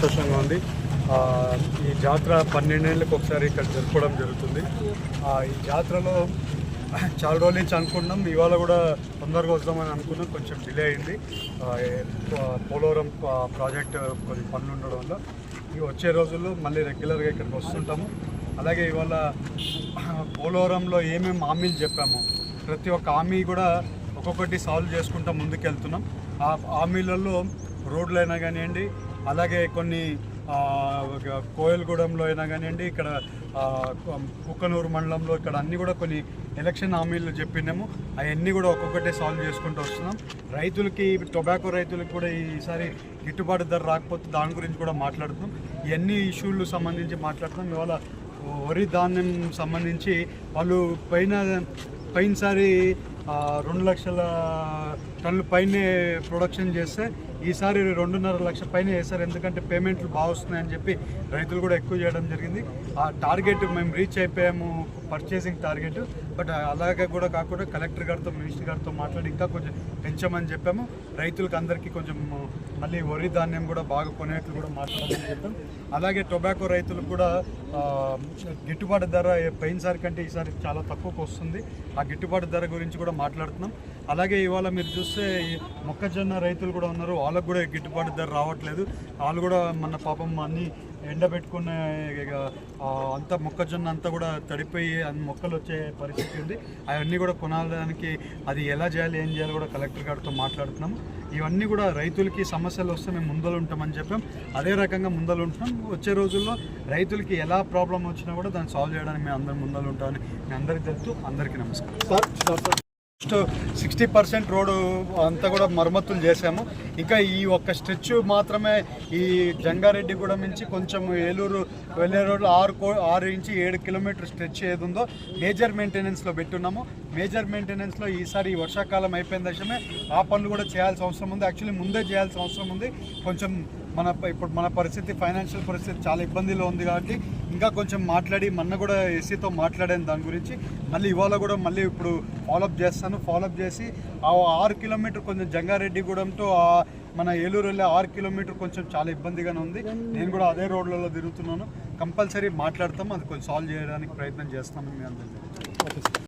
సంతోషంగా ఉంది. ఈ జాతర పన్నెండేళ్ళకి ఒకసారి ఇక్కడ జరుపుకోవడం జరుగుతుంది. ఈ జాతరలో చాలా రోజుల నుంచి అనుకున్నాం ఇవాళ కూడా తొందరగా వద్దామని అనుకున్నాం. కొంచెం డిలే అయింది. పోలవరం ప్రాజెక్ట్ కొన్ని పనులు ఉండడం వల్ల. ఇవి వచ్చే రోజుల్లో మళ్ళీ రెగ్యులర్గా ఇక్కడికి వస్తుంటాము. అలాగే ఇవాళ పోలవరంలో ఏమేమి హామీలు చెప్పాము ప్రతి ఒక్క హామీ కూడా ఒక్కొక్కటి సాల్వ్ చేసుకుంటూ ముందుకెళ్తున్నాం. ఆ హామీలలో రోడ్లు అయినా కానివ్వండి అలాగే కొన్ని కోయలగూడెంలో అయినా కానివ్వండి ఇక్కడ కుక్కనూరు మండలంలో ఇక్కడ అన్నీ కూడా కొన్ని ఎలక్షన్ హామీలు చెప్పినాము. అవన్నీ కూడా ఒక్కొక్కటే సాల్వ్ చేసుకుంటూ వస్తున్నాం. రైతులకి టొబాకో రైతులకు కూడా ఈసారి గిట్టుబాటు ధర రాకపోతే దాని గురించి కూడా మాట్లాడుతున్నాం. ఇవన్నీ ఇష్యూలు సంబంధించి మాట్లాడుతున్నాం. ఇవాళ వరి ధాన్యం సంబంధించి వాళ్ళు పైన పైనసారి రెండు లక్షల టన్నుల పైనే ప్రొడక్షన్ చేస్తే ఈసారి రెండున్నర లక్షల పైన వేసారు ఎందుకంటే పేమెంట్లు బాగా వస్తున్నాయని చెప్పి రైతులు కూడా ఎక్కువ చేయడం జరిగింది. ఆ టార్గెట్ మేము రీచ్ అయిపోయాము పర్చేసింగ్ టార్గెట్ బట్ అలాగే కూడా కాకుండా కలెక్టర్ గారితో మినిస్టర్ గారితో మాట్లాడి ఇంకా కొంచెం పెంచమని చెప్పాము. రైతులకు అందరికీ కొంచెం మళ్ళీ వరి ధాన్యం కూడా బాగా కొనేట్లు కూడా మాట్లాడమని చెప్పాం. అలాగే టొబాకో రైతులకు కూడా గిట్టుబాటు ధర పోయినసారి కంటే ఈసారి చాలా తక్కువకు వస్తుంది. ఆ గిట్టుబాటు ధర గురించి కూడా మాట్లాడుతున్నాం. అలాగే ఇవాళ మీరు చూస్తే ఈ మొక్కజొన్న రైతులు కూడా ఉన్నారు. వాళ్ళకు కూడా గిట్టుబాటు ధర రావట్లేదు. వాళ్ళు కూడా మన పాపం అన్ని ఎండబెట్టుకున్న ఇక, అంతా మొక్కజొన్న అంతా కూడా తడిపోయి అన్ని మొక్కలు వచ్చే పరిస్థితి ఉంది. అవన్నీ కూడా కొనడానికి అది ఎలా చేయాలి ఏం చేయాలి కూడా కలెక్టర్ గారితో మాట్లాడుతున్నాం. ఇవన్నీ కూడా రైతులకి సమస్యలు వస్తే మేము ముందలు ఉంటామని చెప్పాం. అదే రకంగా ముందలు ఉంటున్నాం. వచ్చే రోజుల్లో రైతులకి ఎలా ప్రాబ్లం వచ్చినా కూడా దాన్ని సాల్వ్ చేయడానికి మేము అందరం ముందలు ఉంటామని మీ అందరికీ తెలుస్తూ అందరికీ నమస్కారం. సిక్స్టీ పర్సెంట్ రోడ్డు అంతా కూడా మరమ్మతులు చేశాము. ఇంకా ఈ ఒక్క స్ట్రెచ్ మాత్రమే ఈ జంగారెడ్డిగూడెం నుంచి కొంచెం ఏలూరు వెళ్ళే రోడ్లు ఆరు కో ఆరు నుంచి ఏడు కిలోమీటర్ స్ట్రెచ్ ఏది ఉందో మేజర్ మెయింటెనెన్స్లో పెట్టున్నాము. మేజర్ మెయింటెనెన్స్లో ఈసారి వర్షాకాలం అయిపోయిన దశమే ఆ పనులు కూడా చేయాల్సిన అవసరం ఉంది. యాక్చువల్లీ ముందే చేయాల్సిన అవసరం ఉంది. కొంచెం మన ఇప్పుడు మన పరిస్థితి ఫైనాన్షియల్ పరిస్థితి చాలా ఇబ్బందిలో ఉంది కాబట్టి ఇంకా కొంచెం మాట్లాడి మొన్న కూడా ఎస్సీతో మాట్లాడాను దాని గురించి. మళ్ళీ ఇవాళ కూడా మళ్ళీ ఇప్పుడు ఫాలోఅప్ చేస్తాను. ఫాలోఅప్ చేసి ఆ ఆరు కిలోమీటర్ కొంచెం జంగారెడ్డిగూడెంతో ఆ మన ఏలూరు వెళ్ళే ఆరు కిలోమీటర్ కొంచెం చాలా ఇబ్బందిగానే ఉంది. నేను కూడా అదే రోడ్లలో తిరుగుతున్నాను. కంపల్సరీ మాట్లాడతాం. అది కొంచెం సాల్వ్ చేయడానికి ప్రయత్నం చేస్తామని మీ అందరికీ